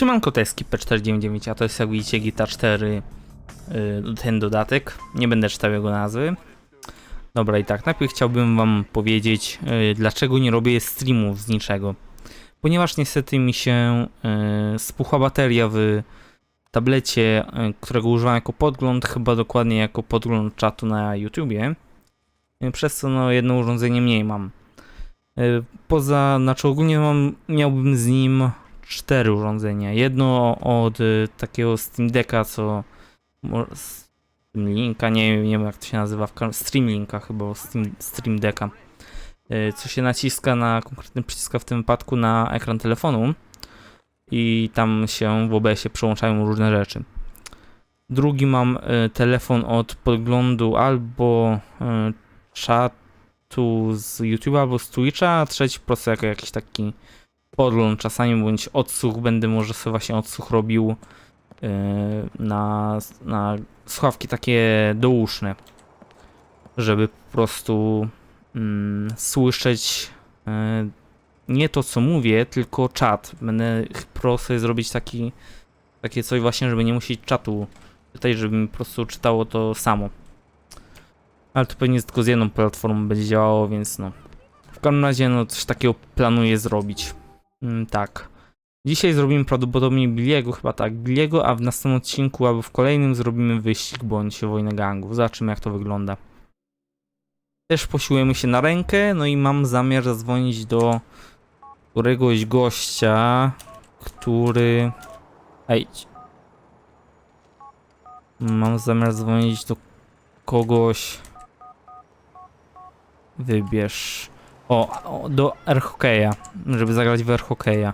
Trzymanko to jest Skipper 499, a to jest jak widzicie Guitar 4, y, ten dodatek. Nie będę czytał jego nazwy. Dobra i tak, najpierw chciałbym wam powiedzieć, y, dlaczego nie robię streamów z niczego. Ponieważ niestety mi się y, spuchła bateria w tablecie, którego używam jako podgląd, chyba dokładnie jako podgląd czatu na YouTubie. Przez co no jedno urządzenie mniej mam. Poza, znaczy ogólnie mam, miałbym z nim cztery urządzenia. Jedno od y, takiego Steam Decka, co Linka, nie, nie wiem jak to się nazywa, w ka- Stream Linka chyba, Steam, Stream Decka, y, co się naciska na konkretny przycisk, w tym wypadku na ekran telefonu i tam się w OBS-ie przełączają różne rzeczy. Drugi mam y, telefon od podglądu albo y, czatu z YouTube'a albo z Twitcha, a trzeci jako jakiś taki podgląd czasami, bądź odsłuch, będę może sobie właśnie odsłuch robił yy, na, na słuchawki takie douszne, żeby po prostu mm, słyszeć yy, nie to co mówię, tylko czat. Będę sobie zrobić taki, takie coś właśnie, żeby nie musieć czatu czytać, żeby mi po prostu czytało to samo. Ale to pewnie tylko z jedną platformą będzie działało, więc no. W każdym razie no coś takiego planuję zrobić. Mm, tak. Dzisiaj zrobimy prawdopodobnie Billiego, chyba tak, Billiego, a w następnym odcinku albo w kolejnym zrobimy wyścig bądź wojnę gangów. Zobaczymy jak to wygląda. Też posiłujemy się na rękę, no i mam zamiar zadzwonić do któregoś gościa, który... Ej. Mam zamiar dzwonić do kogoś... Wybierz... O, o do airhokeja, żeby zagrać w airhokeja.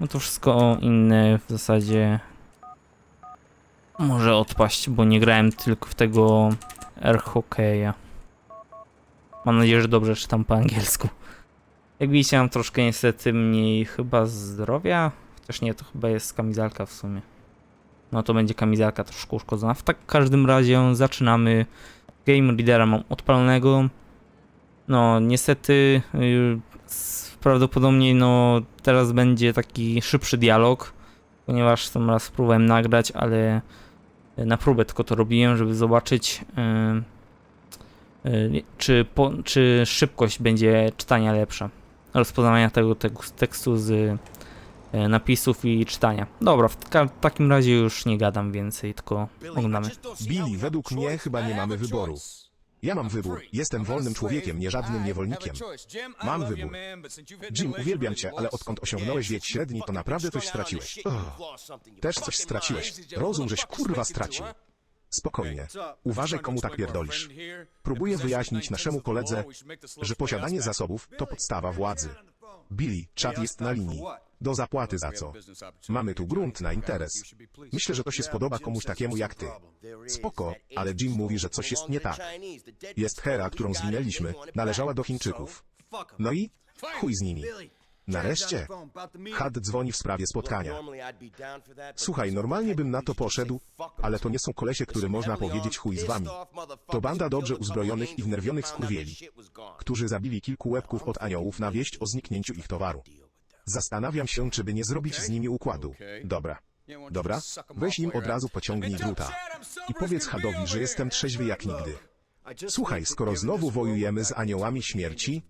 No to wszystko inne w zasadzie może odpaść, bo nie grałem tylko w tego airhokeja. Mam nadzieję, że dobrze czytam po angielsku. Jak widzicie, mam troszkę niestety mniej chyba zdrowia, chociaż nie, to chyba jest kamizelka w sumie. No to będzie kamizelka troszkę uszkodzona. W tak każdym razie zaczynamy. Game Readera mam odpalonego. No, niestety y, prawdopodobnie no teraz będzie taki szybszy dialog, ponieważ tam raz próbowałem nagrać, ale y, na próbę tylko to robiłem, żeby zobaczyć y, czy, po, czy szybkość będzie czytania lepsza. Rozpoznawania tego, tego tekstu z napisów i czytania. Dobra, w takim razie już nie gadam więcej, tylko oglądamy. Billy, według mnie chyba nie mamy wyboru. Ja mam wybór. Jestem wolnym człowiekiem, nie żadnym niewolnikiem. Mam wybór. Jim, uwielbiam cię, ale odkąd osiągnąłeś wiek średni, to naprawdę coś straciłeś. Oh, też coś straciłeś. Rozum, żeś kurwa stracił. Spokojnie. Uważaj, komu tak pierdolisz. Próbuję wyjaśnić naszemu koledze, że posiadanie zasobów to podstawa władzy. Billy, czat jest na linii. Do zapłaty za co? Mamy tu grunt na interes. Myślę, że to się spodoba komuś takiemu jak ty. Spoko, ale Jim mówi, że coś jest nie tak. Jest Hera, którą zwinęliśmy, należała do Chińczyków. No i? Chuj z nimi. Nareszcie? Had dzwoni w sprawie spotkania. Słuchaj, normalnie bym na to poszedł, ale to nie są kolesie, które można powiedzieć chuj z wami. To banda dobrze uzbrojonych i wnerwionych skurwieli, którzy zabili kilku łebków od aniołów na wieść o zniknięciu ich towaru. Zastanawiam się, czy by nie zrobić z nimi układu. Dobra. Dobra, weź im od razu pociągnij druta. I powiedz Hadowi, że jestem trzeźwy jak nigdy. Słuchaj, skoro znowu wojujemy z aniołami śmierci,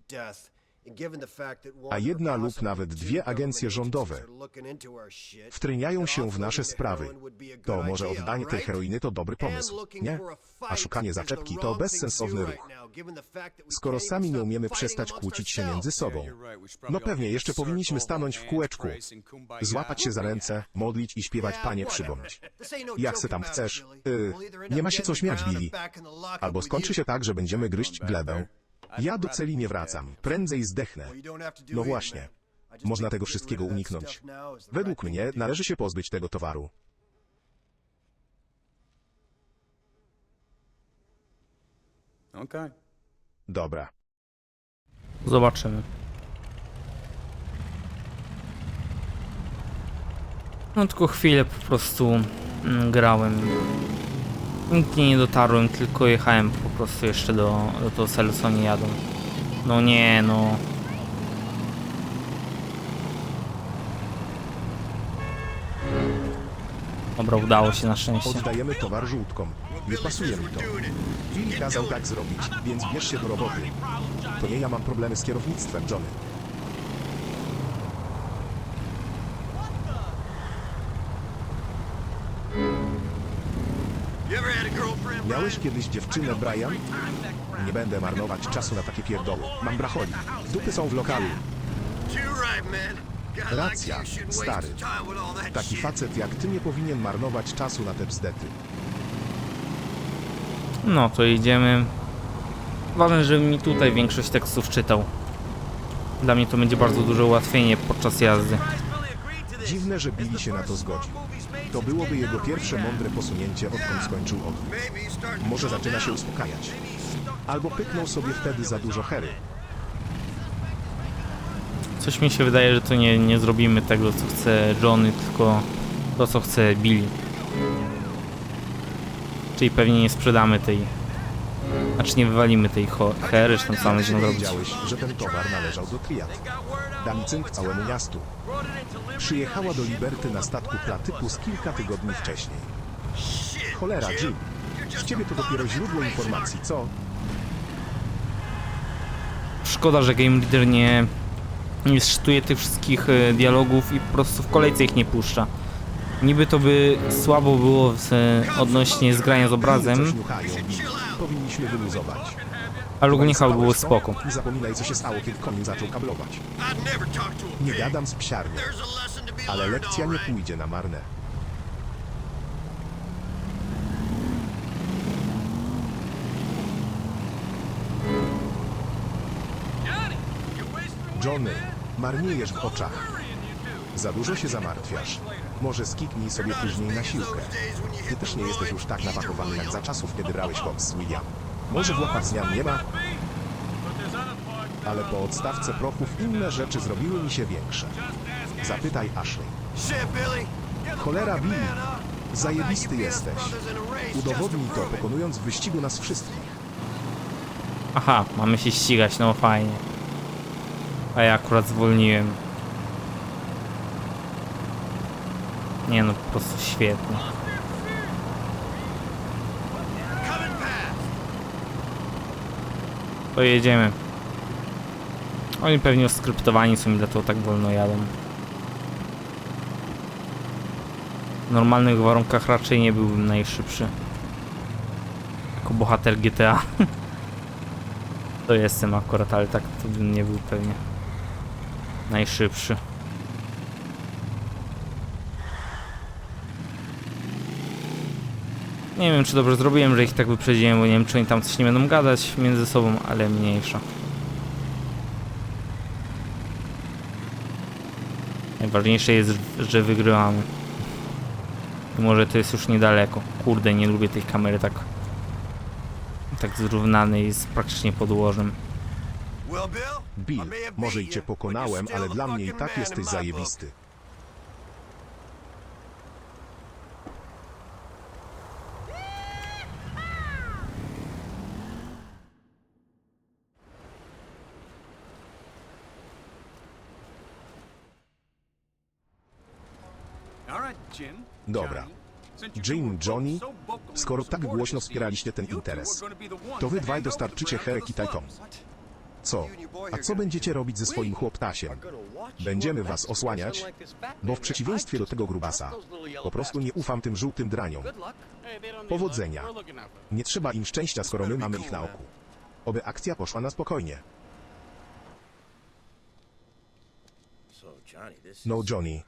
a jedna lub nawet dwie agencje rządowe wtryniają się w nasze sprawy, to może oddanie tej heroiny to dobry pomysł, nie? A szukanie zaczepki to bezsensowny ruch. Skoro sami nie umiemy przestać kłócić się między sobą, no pewnie jeszcze powinniśmy stanąć w kółeczku, złapać się za ręce, modlić i śpiewać Panie przybądź. Jak se tam chcesz. Y, nie ma się co śmiać, Billy. Albo skończy się tak, że będziemy gryźć glebę. Ja do celi nie wracam, prędzej zdechnę. No właśnie. Można tego wszystkiego uniknąć. Według mnie należy się pozbyć tego towaru. Dobra. Zobaczymy. No tylko chwilę po prostu mm, grałem. Nigdzie nie dotarłem, tylko jechałem po prostu jeszcze do, do tego celu, co nie jadą. No nie, no. Dobra, udało się na szczęście. Oddajemy towar żółtkom. Nie pasuje mi to. Billy kazał tak zrobić, więc bierz się do roboty. To nie ja mam problemy z kierownictwem, Johnny. Miałeś kiedyś dziewczynę, Brian? Nie będę marnować czasu na takie pierdoły. Mam bracholi. Dupy są w lokalu. Racja, stary. Taki facet jak ty nie powinien marnować czasu na te bzdety. No to idziemy. Ważne, żebym mi tutaj większość tekstów czytał. Dla mnie to będzie bardzo duże ułatwienie podczas jazdy. Dziwne, że Billy się na to zgodził. To byłoby jego pierwsze mądre posunięcie, odkąd skończył odwrót. Może zaczyna się uspokajać. Albo pyknął sobie wtedy za dużo hery. Coś mi się wydaje, że to nie, nie zrobimy tego, co chce Johnny, tylko to, co chce Billy. Czyli pewnie nie sprzedamy tej... Znaczy nie wywalimy tej hery, czy tam nią zrobić. Wiedziałeś, że ten towar należał do Triad. Cynk całemu miastu. Przyjechała do Liberty na statku Platypus kilka tygodni wcześniej. Cholera, Jim. Z ciebie to dopiero źródło informacji, co? Szkoda, że Game Leader nie, nie sztuje tych wszystkich e, dialogów i po prostu w kolejce ich nie puszcza. Niby to by słabo było w, odnośnie zgrania z obrazem. Powinniśmy wyluzować. ale ogólnie chyba było spoko. Nie zapominaj, co się stało, kiedy komin zaczął kablować. Nie gadam z psiarnią, ale lekcja nie pójdzie na marne. Johnny, marniejesz w oczach. Za dużo się zamartwiasz. Może skiknij sobie później na siłkę. Ty też nie jesteś już tak napakowany jak za czasów, kiedy brałeś koks z William. Może w łapach zmian nie ma, ale po odstawce prochów inne rzeczy zrobiły mi się większe. Zapytaj Ashley. Cholera Billy, zajebisty jesteś. Udowodnij to, pokonując w wyścigu nas wszystkich. Aha, mamy się ścigać, no fajnie. A ja akurat zwolniłem. Nie no, po prostu świetnie. To jedziemy. Oni pewnie skryptowani są i dlatego tak wolno jadą. W normalnych warunkach raczej nie byłbym najszybszy. Jako bohater GTA. To jestem akurat, ale tak to bym nie był pewnie najszybszy. Nie wiem, czy dobrze zrobiłem, że ich tak wyprzedziłem, bo nie wiem, czy oni tam coś nie będą gadać między sobą, ale mniejsza. Najważniejsze jest, że wygrywamy. I może to jest już niedaleko. Kurde, nie lubię tej kamery tak tak zrównanej z praktycznie podłożem. Bill, może i cię pokonałem, ale dla mnie i tak jesteś zajebisty. Dobra. Jim, Johnny, skoro tak głośno wspieraliście ten interes, to wy dwaj dostarczycie Herę Kitajkom. Co? A co będziecie robić ze swoim chłoptasiem? Będziemy was osłaniać, bo w przeciwieństwie do tego grubasa, po prostu nie ufam tym żółtym draniom. Powodzenia. Nie trzeba im szczęścia, skoro my mamy ich na oku. Oby akcja poszła na spokojnie. No, Johnny.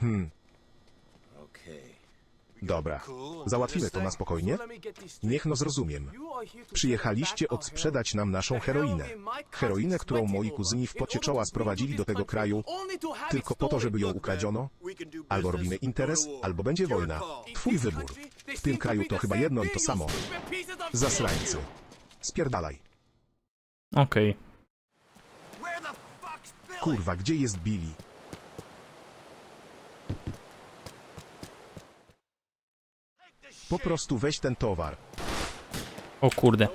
Hmm, dobra. Załatwimy to na spokojnie? Niech no zrozumiem. Przyjechaliście odsprzedać nam naszą heroinę. Heroinę, którą moi kuzyni w pocie czoła sprowadzili do tego kraju tylko po to, żeby ją ukradziono? Albo robimy interes, albo będzie wojna. Twój wybór. W tym kraju to chyba jedno i to samo. Zasrańcy. Spierdalaj. Okej. Kurwa, gdzie jest Billy? Po prostu weź ten towar. O kurde.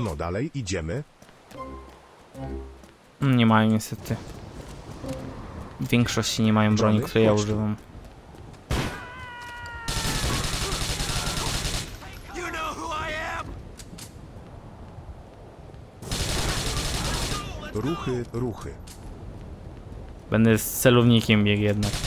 No dalej, idziemy. Nie mają niestety. W większości nie mają broni, Johnny, której ja chodź tu. używam. Ruchy, ruchy. Będę z celownikiem biegł jednak. Nie,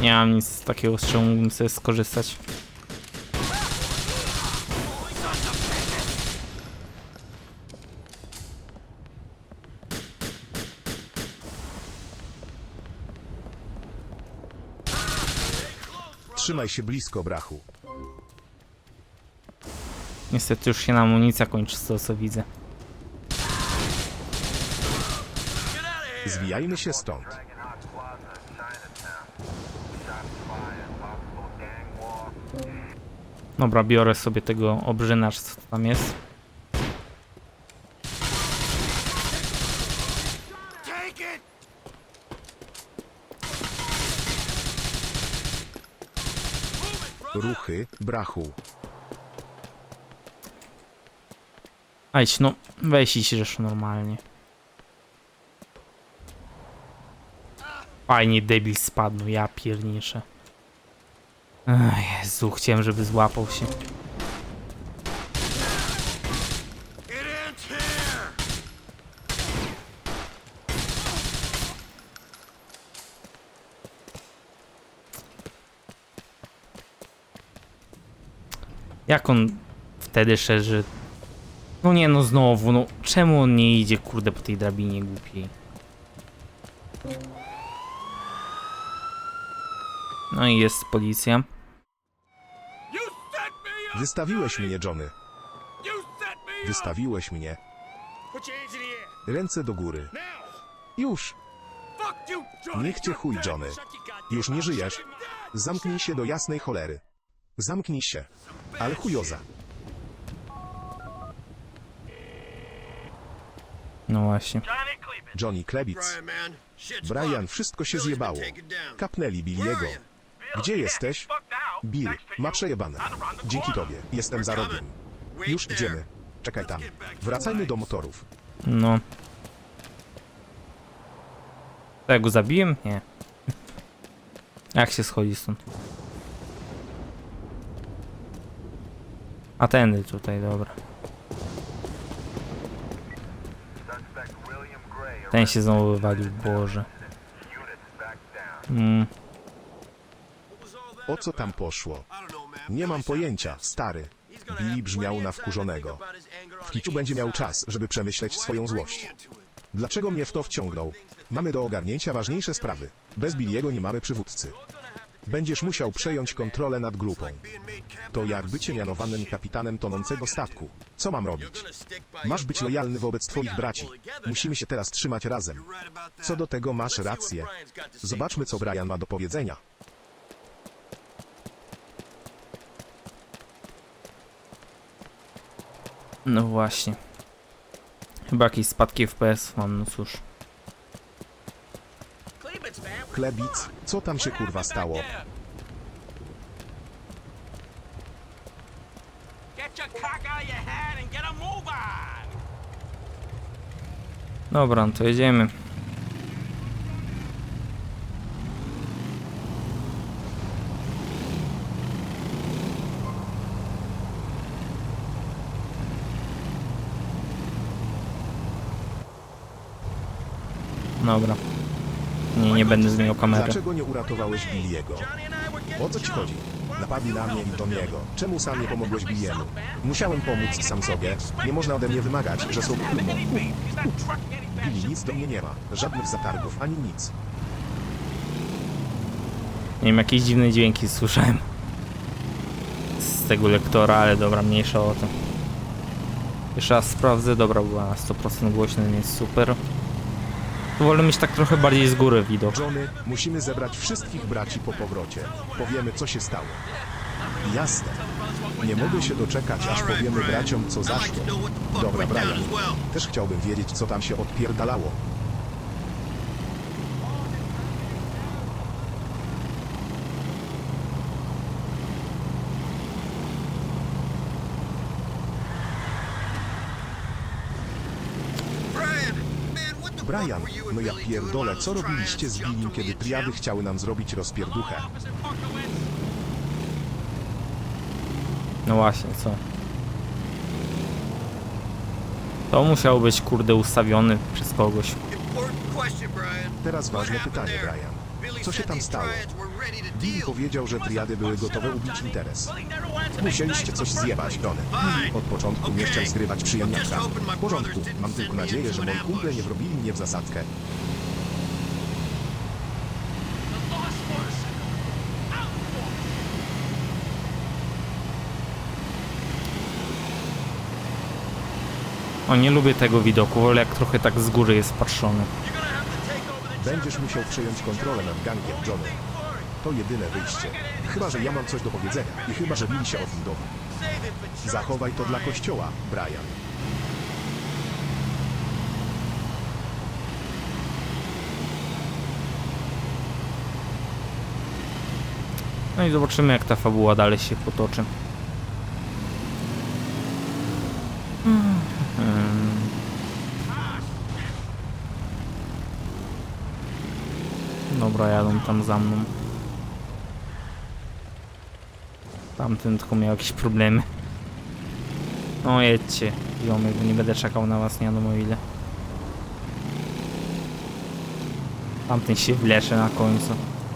nie mam nic takiego, z czego mógłbym sobie skorzystać. Trzymaj się blisko, brachu. Niestety już się na amunicja kończy z tego co widzę. Zwijajmy się stąd. Dobra, biorę sobie tego obrzynacz, co tam jest. Ruchy, brachu. Ajdź, no, weź i się normalnie. Fajnie debil spadł, ja pierniczę. Ech, Jezu, chciałem, żeby złapał się. Jak on wtedy szerzy? No nie, no znowu, no czemu on nie idzie, kurde, po tej drabinie głupiej? No i jest policja. Wystawiłeś mnie, Johnny. Wystawiłeś mnie. Ręce do góry. Już. Niech cię chuj, Johnny. Już nie żyjesz. Zamknij się do jasnej cholery. Zamknij się. Ale chujoza. No właśnie. Johnny Klebic. Brian, wszystko się zjebało. Kapnęli Billiego. Gdzie jesteś? Bill, ma przejebane. Dzięki tobie. Jestem za rogiem. Już idziemy. Czekaj tam. Wracajmy do motorów. No. To ja go zabiłem? Nie. Jak się schodzi stąd? A tędy tutaj, dobra. Ten się znowu wywalił, Boże. Mm, O co tam poszło? Nie mam pojęcia, stary. Billy brzmiał na wkurzonego. W kiciu będzie miał czas, żeby przemyśleć swoją złość. Dlaczego mnie w to wciągnął? Mamy do ogarnięcia ważniejsze sprawy. Bez Billiego nie mamy przywódcy. Będziesz musiał przejąć kontrolę nad grupą. To jak bycie mianowanym kapitanem tonącego statku. Co mam robić? Masz być lojalny wobec twoich braci. Musimy się teraz trzymać razem. Co do tego masz rację. Zobaczmy, co Brian ma do powiedzenia. No właśnie. Chyba jakieś spadki FPS mam, no cóż. Klebic, co tam się kurwa stało? Dobra, no to jedziemy. Dobra. Nie, nie będę zmieniał kamery. Dlaczego nie uratowałeś Billiego? O co ci chodzi? Napadli na mnie i Tony'ego. Czemu sam nie pomogłeś Billiemu? Musiałem pomóc sam sobie. Nie można ode mnie wymagać, że są humą. Billy nic do mnie nie ma. Żadnych zatargów, ani nic. Nie wiem, jakieś dziwne dźwięki słyszałem. Z tego lektora, ale dobra, mniejsza o to. Jeszcze raz sprawdzę, dobra, była na 100% głośna, więc super. Wolę mieć tak trochę bardziej z góry widok. Johnny, musimy zebrać wszystkich braci po powrocie. Powiemy, co się stało. Jasne. Nie mogę się doczekać, aż powiemy braciom, co zaszło. Dobra, Brian. Też chciałbym wiedzieć, co tam się odpierdalało. Brian, no ja pierdolę, co robiliście z Billim, kiedy triady chciały nam zrobić rozpierduchę? No właśnie, co? To musiał być kurde ustawiony przez kogoś. Teraz ważne pytanie, Brian. Co się tam stało? Bill powiedział, że triady były gotowe ubić interes. Musieliście coś zjebać, Johnny. Bill od początku nie chciał zgrywać przyjemniaka. W porządku, mam tylko nadzieję, że moi kumple nie wrobili mnie w zasadkę. O, nie lubię tego widoku, wolę jak trochę tak z góry jest patrzony. Będziesz musiał przejąć kontrolę nad gangiem, Johnny. To jedyne wyjście. Chyba, że ja mam coś do powiedzenia i chyba, że Bill się o tym. Zachowaj to dla kościoła, Brian. No i zobaczymy jak ta fabuła dalej się potoczy. Dobra, jadą tam za mną. Tamten tylko miał jakieś problemy. No jedźcie, ziomek, bo nie będę czekał na was nie wiadomo ile. Tamten się wlecze na końcu.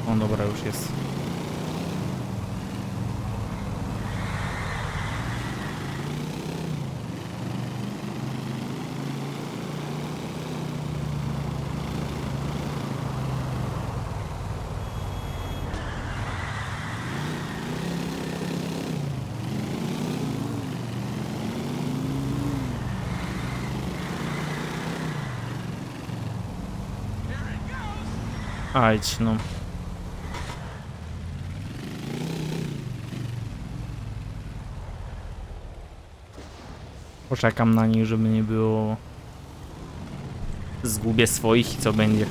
O dobra, już jest. Ajdź, no. Poczekam na nich, żeby nie było... Zgubię swoich i co będzie.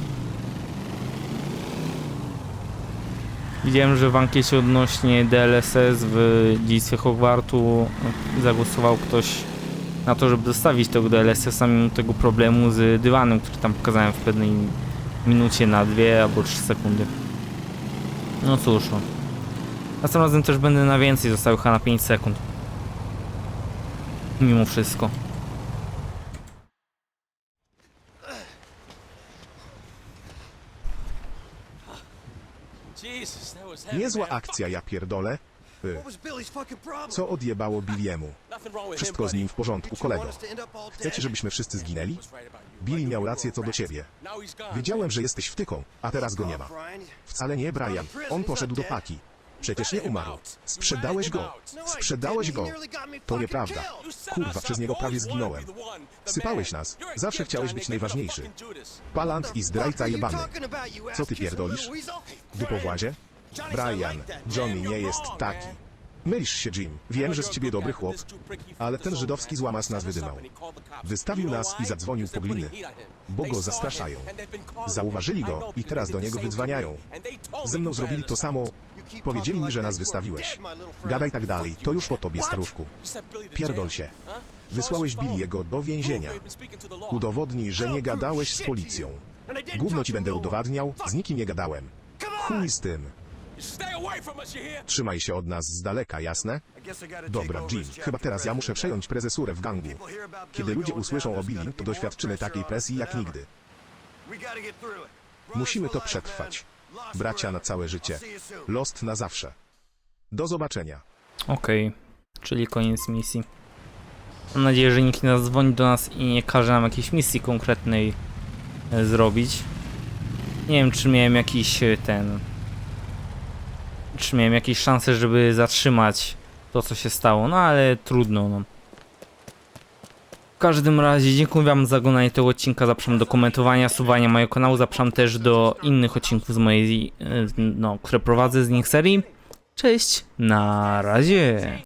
Widziałem, że w ankiecie odnośnie DLSS w dziedzictwie Hogwartu zagłosował ktoś na to, żeby zostawić tego DLSS-a mimo tego problemu z dywanem, który tam pokazałem w pewnej minucie na dwie albo trzy sekundy. No cóż, no. Następnym razem też będę na więcej został chyba na 5 sekund. Mimo wszystko. Niezła akcja, ja pierdolę. Co odjebało Billiemu? Wszystko z nim w porządku, kolego. Chcecie, żebyśmy wszyscy zginęli? Billy miał rację co do ciebie. Wiedziałem, że jesteś wtyką, a teraz go nie ma. Wcale nie, Brian. On poszedł do paki. Przecież nie umarł. Sprzedałeś go. Sprzedałeś go. To nieprawda. Kurwa, przez niego prawie zginąłem. Sypałeś nas. Zawsze chciałeś być najważniejszy. Palant i zdrajca jebany. Co ty pierdolisz? Dupowłazie? Brian, Johnny nie jest taki. Mylisz się, Jim. Wiem, że z ciebie dobry chłop, ale ten żydowski złamas nas wydymał. Wystawił nas i zadzwonił po gliny, bo go zastraszają. Zauważyli go i teraz do niego wydzwaniają. Ze mną zrobili to samo. Powiedzieli mi, że nas wystawiłeś. Gadaj tak dalej, to już po tobie, staruszku. Pierdol się. Wysłałeś Billiego do więzienia. Udowodnij, że nie gadałeś z policją. Gówno ci będę udowadniał, z nikim nie gadałem. Chuj z tym. Trzymaj się od nas z daleka, jasne? Dobra, Jim, chyba teraz ja muszę przejąć prezesurę w gangu. Kiedy ludzie usłyszą o Billim, to doświadczymy takiej presji jak nigdy. Musimy to przetrwać. Bracia na całe życie. Lost na zawsze. Do zobaczenia. Okej, czyli koniec misji. Mam nadzieję, że nikt nie zadzwoni do nas i nie każe nam jakiejś misji konkretnej e, zrobić. Nie wiem, czy miałem jakiś e, ten. Czy miałem jakieś szanse, żeby zatrzymać to, co się stało, no ale trudno, no. W każdym razie dziękuję wam za oglądanie tego odcinka, zapraszam do komentowania, subowania mojego kanału, zapraszam też do innych odcinków z mojej, e, no, które prowadzę z nich serii. Cześć, na razie.